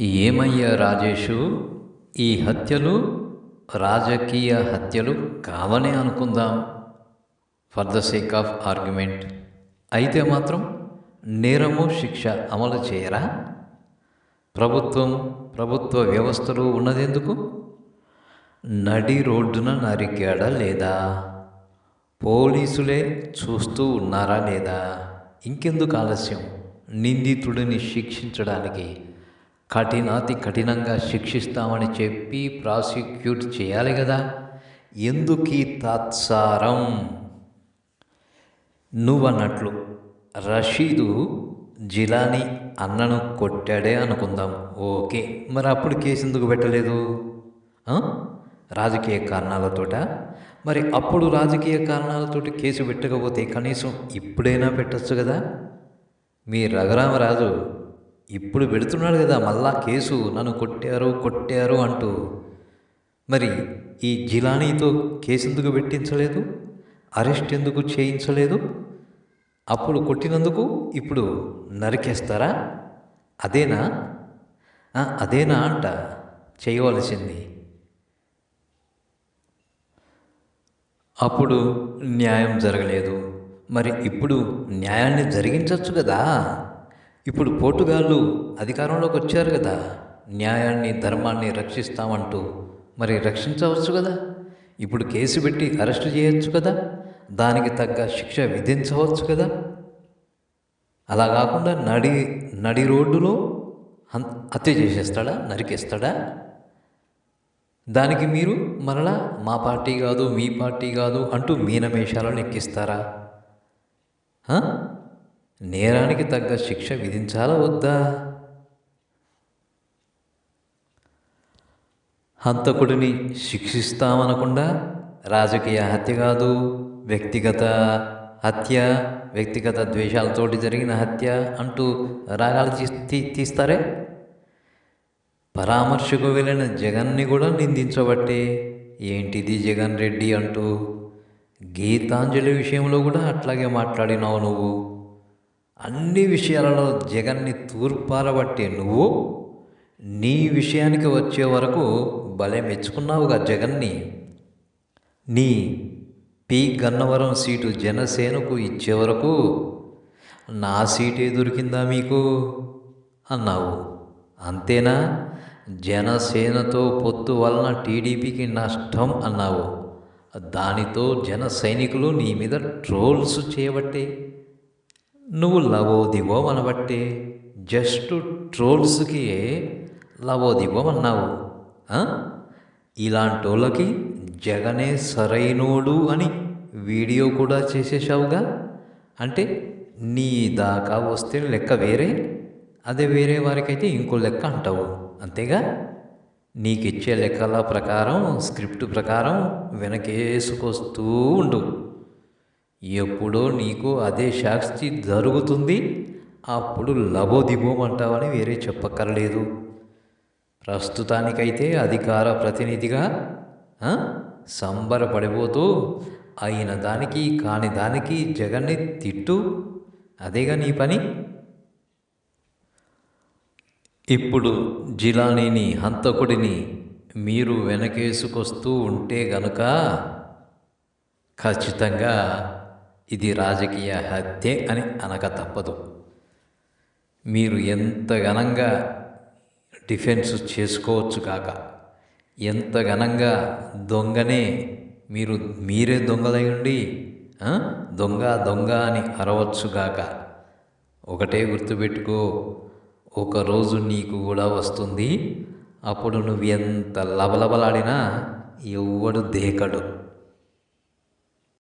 ఏమయ్యా రాజేషు? ఈ హత్యలు రాజకీయ హత్యలు కావనే అనుకుందాం. For the sake of argument అయితే మాత్రం నేరము శిక్ష అమలు చేయరా? ప్రభుత్వం ప్రభుత్వ వ్యవస్థలు ఉన్నదెందుకు? నడి రోడ్డున నరికాడా లేదా? పోలీసులే చూస్తూ ఉన్నారా లేదా? ఇంకెందుకు ఆలస్యం? నిందితుడిని శిక్షించడానికి కఠినాతి కఠినంగా శిక్షిస్తామని చెప్పి ప్రాసిక్యూట్ చేయాలి కదా. ఎందుకు తాత్సారం? నువ్వన్నట్లు రషీదు జిలాని అన్నను కొట్టాడే అనుకుందాం. ఓకే మరి అప్పుడు కేసు ఎందుకు పెట్టలేదు? రాజకీయ కారణాలతోట? మరి అప్పుడు రాజకీయ కారణాలతోటి కేసు పెట్టకపోతే కనీసం ఇప్పుడైనా పెట్టచ్చు కదా. మీ రఘురామరాజు ఇప్పుడు పెడుతున్నాడు కదా మళ్ళా కేసు నన్ను కొట్టారు కొట్టారు అంటూ. మరి ఈ జిలానీతో కేసు ఎందుకు పెట్టించలేదు? అరెస్ట్ ఎందుకు చేయించలేదు? అప్పుడు కొట్టినందుకు ఇప్పుడు నరికేస్తారా? అదేనా? అదేనా అంట చేయవలసింది. అప్పుడు న్యాయం జరగలేదు. మరి ఇప్పుడు న్యాయాన్ని జరిగించవచ్చు కదా? ఇప్పుడు పోటుగాళ్ళు అధికారంలోకి వచ్చారు కదా. న్యాయాన్ని ధర్మాన్ని రక్షిస్తామంటూ మరి రక్షించవచ్చు కదా. ఇప్పుడు కేసు పెట్టి అరెస్ట్ చేయొచ్చు కదా. దానికి తగ్గ శిక్ష విధించవచ్చు కదా. అలా కాకుండా నడి నడి రోడ్డులో హత్య చేసేస్తాడా? నరికేస్తాడా? దానికి మీరు మరలా మా పార్టీ కాదు మీ పార్టీ కాదు అంటూ మీనమేషాలను ఎక్కిస్తారా? నేరానికి తగ్గ శిక్ష విధించాలా వద్దా? హంతకుడిని శిక్షిస్తామనకుండా రాజకీయ హత్య కాదు వ్యక్తిగత హత్య వ్యక్తిగత ద్వేషాలతోటి జరిగిన హత్య అంటూ రాగాలు తీ- తీస్తారే? పరామర్శకు వెళ్ళిన జగన్ని కూడా నిందించబట్టే ఏంటిది జగన్ రెడ్డి అంటూ? గీతాంజలి విషయంలో కూడా అట్లాగే మాట్లాడినావు నువ్వు. అన్ని విషయాలలో జగన్ని తూర్పారబట్టే నువ్వు నీ విషయానికి వచ్చే వరకు భలే మెచ్చుకున్నావుగా జగన్ని. నీ పి గన్నవరం సీటు జనసేనకు ఇచ్చే వరకు నా సీటే దొరికిందా మీకు? అన్నావు. అంతేనా? జనసేనతో పొత్తు వలన టీడీపీకి నష్టం అన్నావు. దానితో జన సైనికులు నీ మీద ట్రోల్స్ చేయబట్టే. నువ్వు లవోదివో అనబట్టే. జస్ట్ ట్రోల్స్కి లవోదివో అన్నావు. ఇలాంటి వాళ్ళకి జగనే సరైనోడు అని వీడియో కూడా చేసేసావుగా అంటే నీ దాకా వస్తే లెక్క వేరే? అదే వేరే వారికైతే ఇంకో లెక్క అంటావు. అంతేగా? నీకు ఇచ్చే లెక్కల ప్రకారం స్క్రిప్ట్ ప్రకారం వెనకేసుకొస్తూ ఉండు. ఎప్పుడో నీకు అదే సాక్షి జరుగుతుంది అప్పుడు లబోదిబోమంటావని వేరే చెప్పక్కర్లేదు. ప్రస్తుతానికైతే అధికార ప్రతినిధిగా సంబరపడిపోతూ అయిన దానికి కాని దానికి జగన్ని తిట్టు అదేగా నీ పని? ఇప్పుడు జిలానీని హంతకుడిని మీరు వెనకేసుకొస్తూ ఉంటే గనుక ఖచ్చితంగా ఇది రాజకీయ హత్యే అని అనక తప్పదు. మీరు ఎంత ఘనంగా డిఫెన్స్ చేసుకోవచ్చు కాక ఎంత ఘనంగా దొంగనే మీరు మీరే దొంగలై ఉండి దొంగ దొంగ అని అరవచ్చుగాక ఒకటే గుర్తుపెట్టుకో ఒకరోజు నీకు కూడా వస్తుంది. అప్పుడు నువ్వు ఎంత లబలబలాడినా ఎవ్వడు దేకడు.